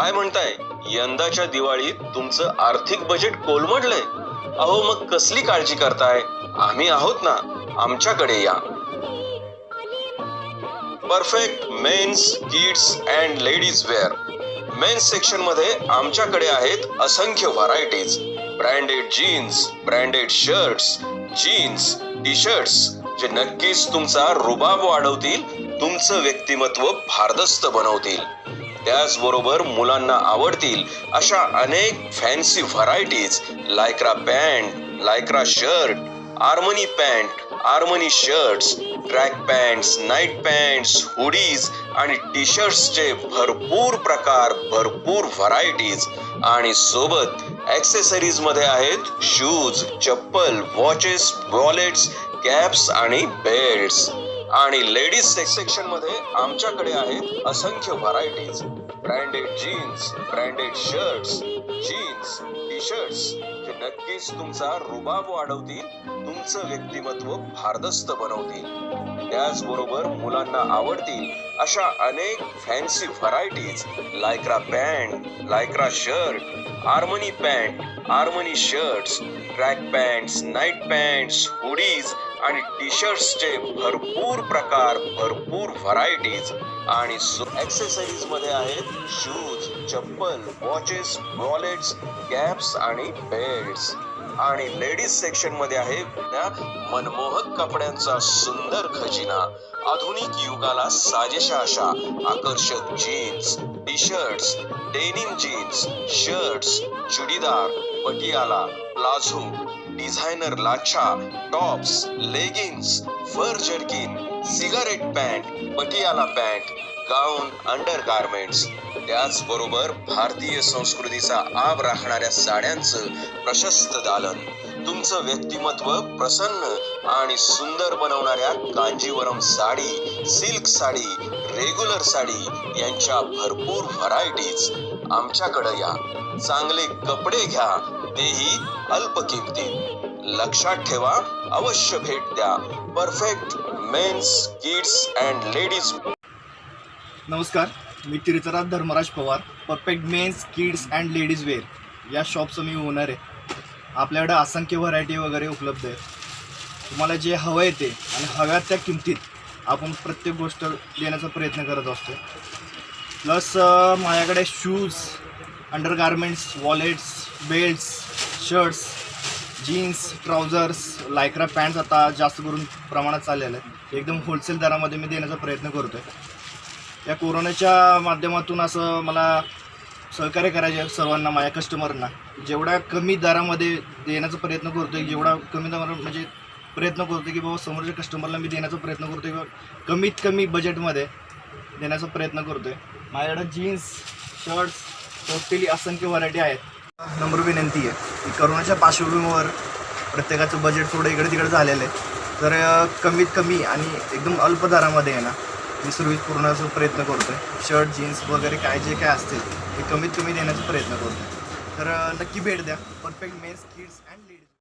म्हणताय? यंदाच्या दिवाळीत तुमचं आर्थिक बजेट कोलमडलंय. अहो मग कसली काळजी करताय? आम्ही आहोत ना. आमच्याकडे या. Perfect men's kids and ladies wear men's सेक्शनमध्ये आमच्याकडे आहेत असंख्य varieties branded jeans branded shirts jeans T shirts जे नक्कीच तुमचा रुबाब वाढवतील तुमचं व्यक्तिमत्व भारदस्त बनवतील. त्याचबरोबर मुलांना आवडतील अशा अनेक fancy varieties lycra pant lycra shirt Armani pant Armani shirts track pants night pants hoodies आणि टी शर्ट्सचे भरपूर प्रकार भरपूर व्हरायटीज आणि सोबत ॲक्सेसरीजमध्ये आहेत शूज चप्पल वॉचेस वॉलेट्स कॅप्स आणि बेल्ट्स आणि लेडीज सेक्शनमध्ये आमच्याकडे आहेत असंख्य varieties branded jeans branded shirts jeans T shirts जे नक्कीच तुमचा रुबाब वाढवतील तुमचं व्यक्तिमत्व भारदस्त बनवतील. त्याचबरोबर मुलांना आवडतील अशा अनेक fancy varieties lycra pant lycra shirt Armani pant Armani shirts track pants night pants hoodies आणि टी शर्ट्सचे भरपूर प्रकार भरपूर व्हरायटीज आणि ऍक्सेसरीजमध्ये आहेत शूज चप्पल वॉचेस वॉलेट्स कॅप्स आणि बेल्ट्स आणि लेडीज सेक्शनमध्ये आहे त्या मनमोहक कपड्यांचा सुंदर खजिना. आधुनिक युगाला साजेशा अशा आकर्षक jeans T shirts denim jeans shirts churidar Patiala palazzo designer lacha tops leggings fur jerkin cigarette pant Patiala pant gown under garments त्याचबरोबर भारतीय संस्कृतीचा आब राखणाऱ्या साड्यांचं प्रशस्त दालन तुमचं व्यक्तिमत्व प्रसन्न आणि सुंदर बनवणाऱ्या कांजीवरम साडी सिल्क साडी रेग्युलर साडी यांच्या भरपूर व्हरायटीज आमच्याकडे या. चांगले कपडे घ्या. तेही अल्प किमतीत. लक्षात ठेवा अवश्य भेट द्या. Perfect men's kids and ladies नमस्कार. मी Tirthraj Dharmaraj Pawar. Perfect men's kids and ladies wear या शॉपचं मी ओनर आहे. आपल्याकडे असंख्य व्हरायटी वगैरे उपलब्ध आहे. तुम्हाला जे हवं आहे ते आणि हव्या त्या किमतीत आपण प्रत्येक गोष्ट देण्याचा प्रयत्न करत असतो. प्लस uh, माझ्याकडे shoes undergarments wallets belts shirts jeans trousers Lycra pants आता जास्त करून प्रमाणात चाललेलं आहे. एकदम होलसेल दरामध्ये मी देण्याचा प्रयत्न करतो आहे या कोरोनाच्या माध्यमातून असं मला सहकार्य करायचे सर्वांना माझ्या कस्टमरना जेवढ्या कमी दरामध्ये देण्याचा प्रयत्न करतो आहे जेवढा कमी दरा म्हणजे प्रयत्न करतो की बाबा समोरच्या कस्टमरला मी देण्याचा प्रयत्न करतो आहे किंवा कमीत कमी बजेटमध्ये देण्याचा प्रयत्न करतो आहे माझ्याकडं जीन्स शर्ट्स टोटली असंख्य व्हरायटी आहेत. नंबर विनंती आहे की करोनाच्या पार्श्वभूमीवर प्रत्येकाचं बजेट थोडं इकडे तिकडे झालेलं आहे. तर कमीत कमी आणि एकदम अल्प दरामध्ये आहे ना मी सर्विस पुरवण्याचा प्रयत्न करतो आहे शर्ट जीन्स वगैरे काय जे काय असतील ते कमीत कमी देण्याचा प्रयत्न करतो आहे तर नक्की भेट द्या. Perfect men's kids and